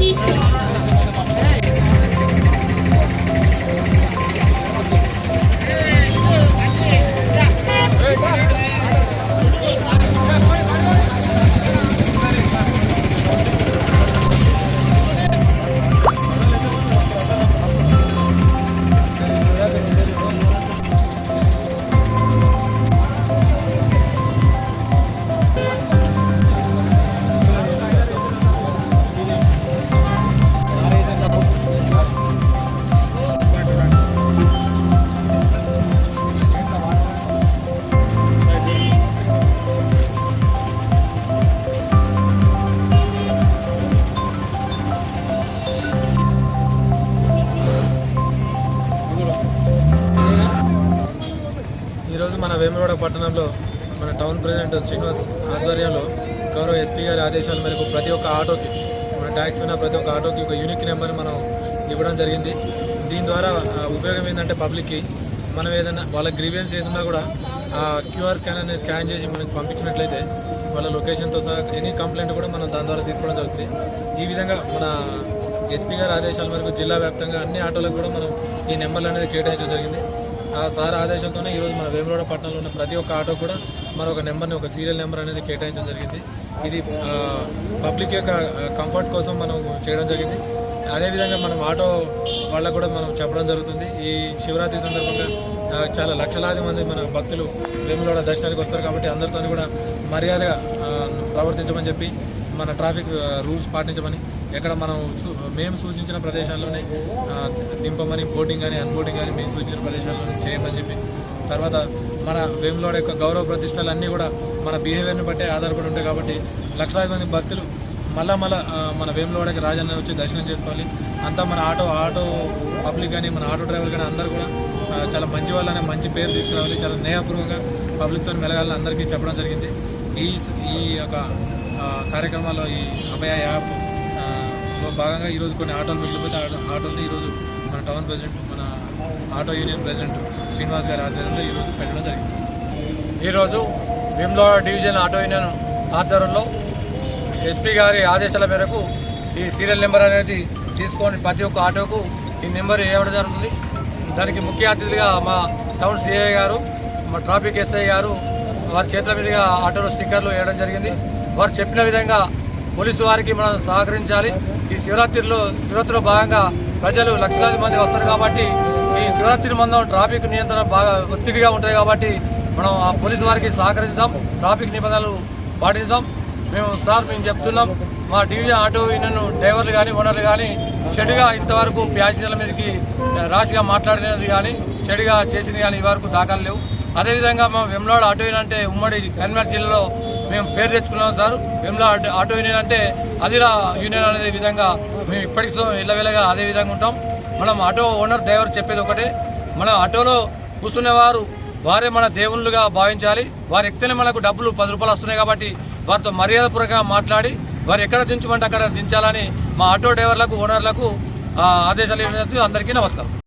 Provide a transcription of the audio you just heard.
ఈరోజు మన వేములవాడ పట్టణంలో మన టౌన్ ప్రెసిడెంట్ శ్రీనివాస్ ఆధ్వర్యంలో గౌరవ ఎస్పీ గారి ఆదేశాల మేరకు ప్రతి ఒక్క ఆటోకి మన ట్యాక్సీ ఉన్న ప్రతి ఒక్క ఆటోకి ఒక యూనిక్ నెంబర్ని మనం ఇవ్వడం జరిగింది. దీని ద్వారా ఉపయోగం ఏంటంటే పబ్లిక్కి మనం ఏదైనా వాళ్ళ గ్రీవియన్స్ ఏదన్నా కూడా ఆ క్యూఆర్ స్కాన్ అనేది స్కాన్ చేసి మనకి పంపించినట్లయితే వాళ్ళ లొకేషన్తో సహా ఎనీ కంప్లైంట్ కూడా మనం దాని ద్వారా తీసుకోవడం జరుగుతుంది. ఈ విధంగా మన ఎస్పీ గారి ఆదేశాల మేరకు జిల్లా వ్యాప్తంగా అన్ని ఆటోలకు కూడా మనం ఈ నెంబర్లు అనేది కేటాయించడం జరిగింది. ఆ సార్ ఆదేశాలతోనే ఈరోజు మన వేములవాడ పట్టణంలో ఉన్న ప్రతి ఒక్క ఆటో కూడా మన ఒక నెంబర్ని ఒక సీరియల్ నెంబర్ అనేది కేటాయించడం జరిగింది. ఇది పబ్లిక్ యొక్క కంఫర్ట్ కోసం మనం చేయడం జరిగింది. అదేవిధంగా మనం ఆటో వాళ్ళకు కూడా మనం చెప్పడం జరుగుతుంది. ఈ శివరాత్రి సందర్భంగా చాలా లక్షలాది మంది మన భక్తులు వేములవాడ దర్శనానికి వస్తారు కాబట్టి అందరితో కూడా మర్యాదగా ప్రవర్తించమని చెప్పి మన ట్రాఫిక్ రూల్స్ పాటించమని ఎక్కడ మనం మేము సూచించిన ప్రదేశాల్లోనే దింపమని బోటింగ్ కానీ అన్బోటింగ్ కానీ మేము సూచించిన ప్రదేశాల్లోనే చేయమని చెప్పి తర్వాత మన వేములోడ యొక్క గౌరవ ప్రతిష్టలు అన్నీ కూడా మన బిహేవియర్ని బట్టే ఆధారపడి ఉంటాయి కాబట్టి లక్షలాది మంది భక్తులు మళ్ళా మళ్ళా మన వేములవాడకి రాజన్న వచ్చి దర్శనం చేసుకోవాలి. అంతా మన ఆటో ఆటో పబ్లిక్ కానీ మన ఆటో డ్రైవర్ కానీ అందరూ కూడా చాలా మంచి వాళ్ళనే మంచి పేరు తీసుకురావాలి. చాలా స్నేహపూర్వకంగా పబ్లిక్తో మెలగాలని అందరికీ చెప్పడం జరిగింది. ఈ ఈ యొక్క కార్యక్రమాల్లో ఈ అభయ యాప్ భాగంగా ఈరోజు కొన్ని ఆటోలు మిగిలిపోతే ఆ ఆటోలు ఈరోజు మన టౌన్ ప్రెసిడెంట్ మన ఆటో యూనియన్ ప్రెసిడెంట్ శ్రీనివాస్ గారి ఆధ్వర్యంలో ఈరోజు పెట్టడం జరిగింది. ఈరోజు భీమ్లవాడ డివిజన్ ఆటో యూనియన్ ఆధ్వర్యంలో ఎస్పీ గారి ఆదేశాల మేరకు ఈ సీరియల్ నెంబర్ అనేది తీసుకొని ప్రతి ఒక్క ఆటోకు ఈ నెంబర్ ఇవ్వడం జరుగుతుంది. దానికి ముఖ్య అతిథిగా మా టౌన్ సిఐ గారు మా ట్రాఫిక్ ఎస్ఐ గారు వారి చేతుల మీదుగా ఆటోలో స్టిక్కర్లు వేయడం జరిగింది. వారు చెప్పిన విధంగా పోలీసు వారికి మనం సహకరించాలి. ఈ శివరాత్రిలో శివరాత్రిలో భాగంగా ప్రజలు లక్షలాది మంది వస్తారు కాబట్టి ఈ శివరాత్రి మందం ట్రాఫిక్ నియంత్రణ బాగా ఒత్తిడిగా ఉంటుంది కాబట్టి మనం ఆ పోలీసు వారికి సహకరిద్దాం. ట్రాఫిక్ నిబంధనలు పాటిద్దాం. మేము సార్ మేము చెప్తున్నాం. మా డివిజన్ ఆటో యూనియన్ డ్రైవర్లు కానీ ఓనర్లు కానీ చెడుగా ఇంతవరకు ప్యాసింజర్ల మీదకి రాశిగా మాట్లాడినది కానీ చెడుగా చేసింది కానీ ఈ వరకు దాఖలు లేవు. అదేవిధంగా మా వెమ్లాడ్ ఆటో యూనియన్ అంటే ఉమ్మడి కరీంనగర్ జిల్లాలో మేము పేరు తెచ్చుకున్నాం సార్. విమ్లా ఆటో యూనియన్ అంటే అదిలా యూనియన్ అనే విధంగా మేము ఇప్పటికి ఇళ్ళవేళగా అదే విధంగా ఉంటాం. మనం ఆటో ఓనర్ డ్రైవర్ చెప్పేది ఒకటే. మన ఆటోలో కూర్చునేవారు వారే మన దేవుళ్ళుగా భావించాలి. వారి ఎక్కితేనే మనకు డబ్బులు పది రూపాయలు వస్తున్నాయి కాబట్టి వారితో మర్యాదపూర్వకంగా మాట్లాడి వారు ఎక్కడ దించమంటే అక్కడ దించాలని మా ఆటో డ్రైవర్లకు ఓనర్లకు ఆదేశాలు అందరికీ నమస్కారం.